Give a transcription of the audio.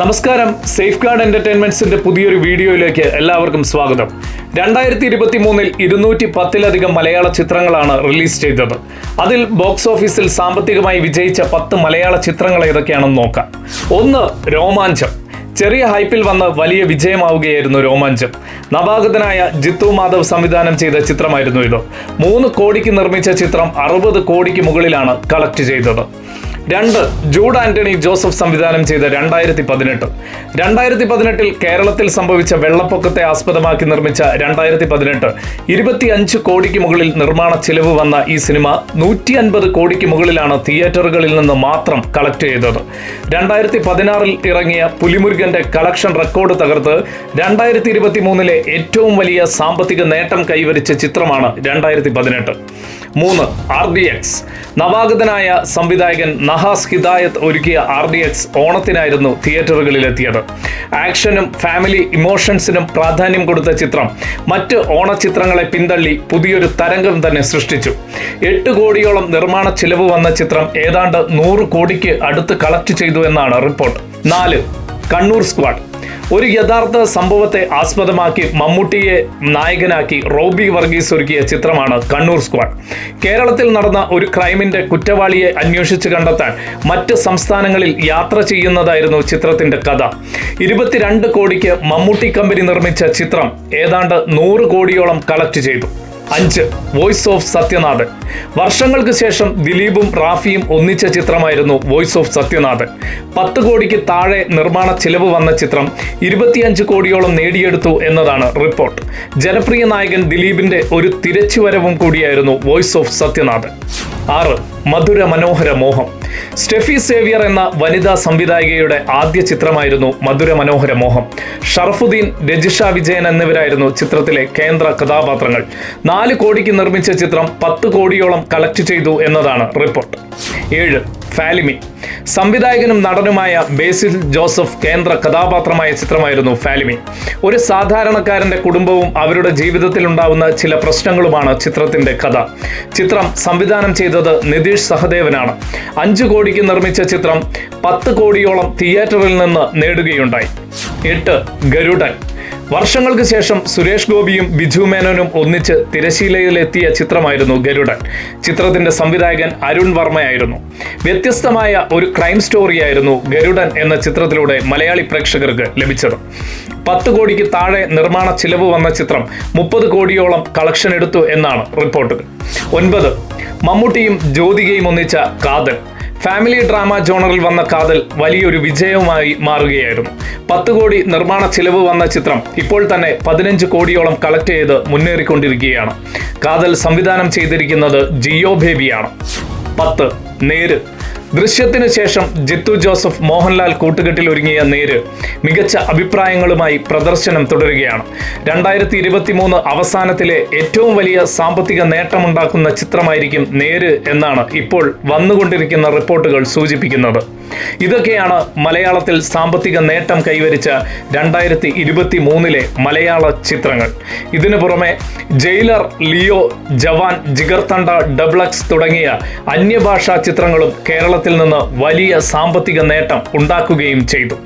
നമസ്കാരം. Safe guard എന്റർടൈൻമെന്റ്സിന്റെ പുതിയൊരു വീഡിയോയിലേക്ക് എല്ലാവർക്കും സ്വാഗതം. രണ്ടായിരത്തി ഇരുപത്തി മൂന്നിൽ ഇരുന്നൂറ്റി പത്തിലധികം മലയാള ചിത്രങ്ങളാണ് റിലീസ് ചെയ്തത്. അതിൽ ബോക്സ് ഓഫീസിൽ സാമ്പത്തികമായി വിജയിച്ച പത്ത് മലയാള ചിത്രങ്ങൾ ഏതൊക്കെയാണെന്ന് നോക്കാം. ഒന്ന് രോമാഞ്ചം. ചെറിയ ഹൈപ്പിൽ വന്ന് വലിയ വിജയമാവുകയായിരുന്നു രോമാഞ്ചം. നവാഗതനായ ജിത്തു മാധവ് സംവിധാനം ചെയ്ത ചിത്രമായിരുന്നു ഇത്. മൂന്ന് കോടിക്ക് നിർമ്മിച്ച ചിത്രം അറുപത് കോടിക്ക് മുകളിലാണ് കളക്ട് ചെയ്തത്. രണ്ട് ജൂഡ് ആന്റണി ജോസഫ് സംവിധാനം ചെയ്ത രണ്ടായിരത്തി പതിനെട്ട് രണ്ടായിരത്തി പതിനെട്ടിൽ കേരളത്തിൽ സംഭവിച്ച വെള്ളപ്പൊക്കത്തെ ആസ്പദമാക്കി നിർമ്മിച്ച രണ്ടായിരത്തി പതിനെട്ട് ഇരുപത്തി അഞ്ച് കോടിക്ക് മുകളിൽ നിർമ്മാണ ചിലവ് വന്ന ഈ സിനിമ നൂറ്റി അൻപത് കോടിക്ക് മുകളിലാണ് തിയേറ്ററുകളിൽ നിന്ന് മാത്രം കളക്ട് ചെയ്തത്. രണ്ടായിരത്തി പതിനാറിൽ ഇറങ്ങിയ പുലിമുരുകന്റെ കളക്ഷൻ റെക്കോർഡ് തകർത്ത് രണ്ടായിരത്തി ഇരുപത്തി മൂന്നിലെ ഏറ്റവും വലിയ സാമ്പത്തിക നേട്ടം കൈവരിച്ച ചിത്രമാണ് രണ്ടായിരത്തി പതിനെട്ട് മൂന്ന് ആർ ഡി എക്സ്. നവാഗതനായ സംവിധായകൻ നഹാസ് ഹിദായത്ത് ഒരുക്കിയ ആർ ഡി എക്സ് ഓണത്തിനായിരുന്നു തിയേറ്ററുകളിലെത്തിയത്. ആക്ഷനും ഫാമിലി ഇമോഷൻസിനും പ്രാധാന്യം കൊടുത്ത ചിത്രം മറ്റ് ഓണച്ചിത്രങ്ങളെ പിന്തള്ളി പുതിയൊരു തരംഗം തന്നെ സൃഷ്ടിച്ചു. എട്ട് കോടിയോളം നിർമ്മാണ ചിലവ് വന്ന ചിത്രം ഏതാണ്ട് നൂറ് കോടിക്ക് അടുത്ത് കളക്ട് ചെയ്തു എന്നാണ് റിപ്പോർട്ട്. നാല് കണ്ണൂർ സ്ക്വാഡ്. ഒരു യഥാർത്ഥ സംഭവത്തെ ആസ്പദമാക്കി മമ്മൂട്ടിയെ നായകനാക്കി റോബി വർഗീസ് ഒരുക്കിയ ചിത്രമാണ് കണ്ണൂർ സ്ക്വാഡ്. കേരളത്തിൽ നടന്ന ഒരു ക്രൈമിന്റെ കുറ്റവാളിയെ അന്വേഷിച്ച് കണ്ടെത്താൻ മറ്റ് സംസ്ഥാനങ്ങളിൽ യാത്ര ചെയ്യുന്നതായിരുന്നു ചിത്രത്തിന്റെ കഥ. ഇരുപത്തിരണ്ട് കോടിക്ക് മമ്മൂട്ടി കമ്പനി നിർമ്മിച്ച ചിത്രം ഏതാണ്ട് നൂറ് കോടിയോളം കളക്ട് ചെയ്തു. അഞ്ച്. Voice of Sathyanathan. വർഷങ്ങൾക്ക് ശേഷം ദിലീപും റാഫിയും ഒന്നിച്ച ചിത്രമായിരുന്നു വോയിസ് ഓഫ് സത്യനാഥൻ. പത്ത് കോടിക്ക് താഴെ നിർമ്മാണ ചിലവ് വന്ന ചിത്രം ഇരുപത്തിയഞ്ച് കോടിയോളം നേടിയെടുത്തു എന്നതാണ് റിപ്പോർട്ട്. ജനപ്രിയ നായകൻ ദിലീപിന്റെ ഒരു തിരച്ചുവരവും കൂടിയായിരുന്നു വോയിസ് ഓഫ് സത്യനാഥൻ. ആറ്. മധുര മനോഹര മോഹം. സ്റ്റെഫി സേവിയർ എന്ന വനിതാ സംവിധായികയുടെ ആദ്യ ചിത്രമായിരുന്നു മധുര മനോഹര മോഹം. ഷറഫുദ്ദീൻ രജിഷ വിജയൻ എന്നിവരായിരുന്നു ചിത്രത്തിലെ കേന്ദ്ര കഥാപാത്രങ്ങൾ. നാല് കോടിക്ക് നിർമ്മിച്ച ചിത്രം പത്ത് കോടിയോളം കളക്ട് ചെയ്തു എന്നതാണ് റിപ്പോർട്ട്. ഏഴ്. ഫാലിമി. സംവിധായകനും നടനുമായ ബേസിൽ ജോസഫ് കേന്ദ്ര കഥാപാത്രമായ ചിത്രമായിരുന്നു ഫാലിമി. ഒരു സാധാരണക്കാരന്റെ കുടുംബവും അവരുടെ ജീവിതത്തിൽ ഉണ്ടാവുന്ന ചില പ്രശ്നങ്ങളുമാണ് ചിത്രത്തിന്റെ കഥ. ചിത്രം സംവിധാനം ചെയ്തത് നിതീഷ് സഹദേവനാണ്. അഞ്ചു കോടിക്ക് നിർമ്മിച്ച ചിത്രം പത്ത് കോടിയോളം തിയേറ്ററിൽ നിന്ന് നേടുകയുണ്ടായി. എട്ട് ഗരുഡൻ. വർഷങ്ങൾക്ക് ശേഷം സുരേഷ് ഗോപിയും ബിജു മേനോനും ഒന്നിച്ച് തിരശീലയിലെത്തിയ ചിത്രമായിരുന്നു ഗരുഡൻ. ചിത്രത്തിന്റെ സംവിധായകൻ അരുൺ വർമ്മയായിരുന്നു. വ്യത്യസ്തമായ ഒരു ക്രൈം സ്റ്റോറിയായിരുന്നു ഗരുഡൻ എന്ന ചിത്രത്തിലൂടെ മലയാളി പ്രേക്ഷകർക്ക് ലഭിച്ചത്. പത്ത് കോടിക്ക് താഴെ നിർമ്മാണ ചിലവ് വന്ന ചിത്രം മുപ്പത് കോടിയോളം കളക്ഷൻ എടുത്തു എന്നാണ് റിപ്പോർട്ടുകൾ. ഒൻപത് മമ്മൂട്ടിയും ജ്യോതികയും ഒന്നിച്ച കാതൽ. ഫാമിലി ഡ്രാമ ജോണറിൽ വന്ന കാതൽ വലിയൊരു വിജയവുമായി മാറുകയായിരുന്നു. പത്ത് കോടി നിർമ്മാണ ചിലവ് വന്ന ചിത്രം ഇപ്പോൾ തന്നെ പതിനഞ്ച് കോടിയോളം കളക്ട് ചെയ്ത് മുന്നേറിക്കൊണ്ടിരിക്കുകയാണ്. കാതൽ സംവിധാനം ചെയ്തിരിക്കുന്നത് ജിയോ ബേബിയാണ്. പത്ത് നേര് ദൃശ്യത്തിനു ശേഷം ജിത്തു ജോസഫ് മോഹൻലാൽ കൂട്ടുകെട്ടിൽ ഒരുങ്ങിയ നേര് മികച്ച അഭിപ്രായങ്ങളുമായി പ്രദർശനം തുടരുകയാണ്. രണ്ടായിരത്തി ഇരുപത്തി മൂന്ന് അവസാനത്തിലെ ഏറ്റവും വലിയ സാമ്പത്തിക നേട്ടമുണ്ടാക്കുന്ന ചിത്രമായിരിക്കും നേര് എന്നാണ് ഇപ്പോൾ വന്നുകൊണ്ടിരിക്കുന്ന റിപ്പോർട്ടുകൾ സൂചിപ്പിക്കുന്നത്. ഇതൊക്കെയാണ് മലയാളത്തിൽ സാമ്പത്തിക നേട്ടം കൈവരിച്ച രണ്ടായിരത്തി ഇരുപത്തി മൂന്നിലെ മലയാള ചിത്രങ്ങൾ. ഇതിനു പുറമെ ജയിലർ ലിയോ ജവാൻ ജിഗർത്തണ്ട തണ്ട ഡബ്ലക്സ് തുടങ്ങിയ അന്യഭാഷാ ചിത്രങ്ങളും കേരളത്തിൽ നിന്ന് വലിയ സാമ്പത്തിക നേട്ടം ഉണ്ടാക്കുകയും ചെയ്തു.